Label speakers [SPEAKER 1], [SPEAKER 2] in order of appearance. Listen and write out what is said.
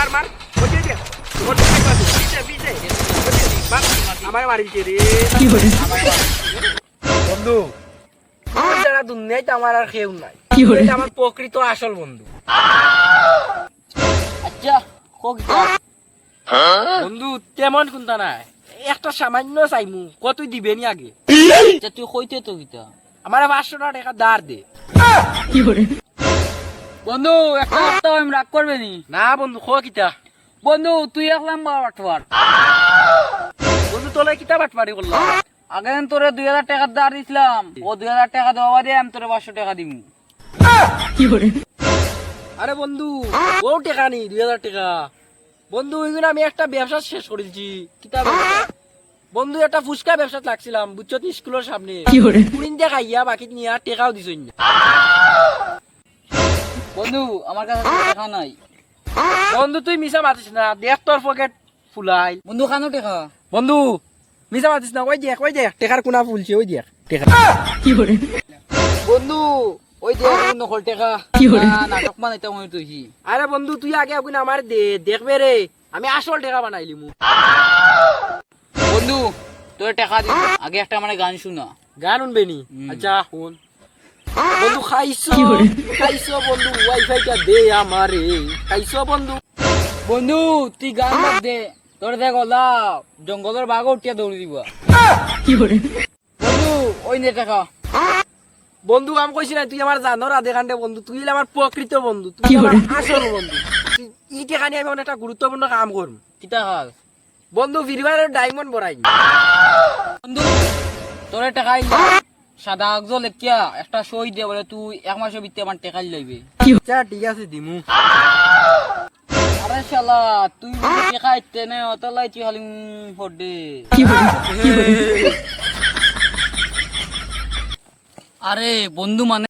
[SPEAKER 1] মার মার বসিয়ে দে আমার রে বন্ধু যারা দুনিয়ায় তো আমার আর কেউ নাই আমার প্রকৃত আসল বন্ধু
[SPEAKER 2] আচ্ছা
[SPEAKER 1] বন্ধু তেমন কোনটা নাই একটা সামান্য চাইমু কতই দিবেনি আগে
[SPEAKER 2] আচ্ছা তুই কইতে তো কিতা
[SPEAKER 1] আমার পাঁচশো টাকা দাঁড় দে
[SPEAKER 2] বন্ধু একটা সপ্তাহ আমি রাগ করবে নি।
[SPEAKER 1] না বন্ধু খো কিতা?
[SPEAKER 2] বন্ধু তুই একলাম বাটবার
[SPEAKER 1] বন্ধু তোলে কিতা বাট পারি করলাম
[SPEAKER 2] আগে দিন তোরে দুই হাজার টাকা দাঁড় দিছিলাম। ও দুই হাজার টাকা দেওয়া বাদে আমি তোরে পাঁচশো টাকা দিমু।
[SPEAKER 1] আরে বন্ধু ও টাকা নি দুই হাজার টাকা। বন্ধু ওইগুলো আমি একটা ব্যবসা শেষ করেছি কিতা ব্যবসা? বন্ধু একটা ফুচকা ব্যবসা লাগছিলাম বুঝছ স্কুলের সামনে। পুরিন দিয়ে খাইয়া বাকি নিয়ে টেকাও দিছ
[SPEAKER 2] বন্ধু আমার কাছে টাকা নাই।
[SPEAKER 1] বন্ধু তুই মিশা মাতিস না। দেখ তোর পকেট ফুলাই
[SPEAKER 2] বন্ধু খানো টাকা?
[SPEAKER 1] বন্ধু মিশা মাতিস না। ওই দেখ ওই দেখ টেকার কোনা ফুলছে ওই দেখ টেকা।
[SPEAKER 2] বন্ধু ওই নকল টাকা। না, নাটক বানাইতে মনে তুই
[SPEAKER 1] আরে বন্ধু তুই আগে ওখানে আমার দে দেখবে রে। আমি আসল টেকা বানাইলি মু।
[SPEAKER 2] বন্ধু তোর টেকা দিবি আগে একটা মানে গান শুনা।
[SPEAKER 1] গান শুনবে নি। আচ্ছা শুন। বন্ধু খাইছো? খাইছো বন্ধু? ওয়াইফাইটা দে আমারে। খাইছো বন্ধু?
[SPEAKER 2] বন্ধু তুই গান বাদ দে। তোর দেখ ওলা জঙ্গলের বাঘ উঠিয়া দৌড়ি দিব। কি করে বন্ধু ওই নে টাকা।
[SPEAKER 1] বন্ধু আমি কইছি না তুই আমার জানোর আধে ঘণ্টা বন্ধু। তুই হলে আমার প্রকৃত বন্ধু। তুই আমার আসল বন্ধু। ই টেকা আমি একটা গুরুত্বপূর্ণ কাম করব
[SPEAKER 2] কিতা খাল
[SPEAKER 1] বন্ধু ফিরিবারের ডায়মন্ড বড়াই।
[SPEAKER 2] বন্ধু তোর টাকা আইলা সাদা কাগজ লেখিয়া একটা সই দে বলে তুই এক মাসের ভিতরে আমার টেকাই লইবে।
[SPEAKER 1] আচ্ছা ঠিক আছে দিমু।
[SPEAKER 2] আরে শালা তুই টেকাই তেনে অতলাই নে অত ফডে আরে বন্ধু মানে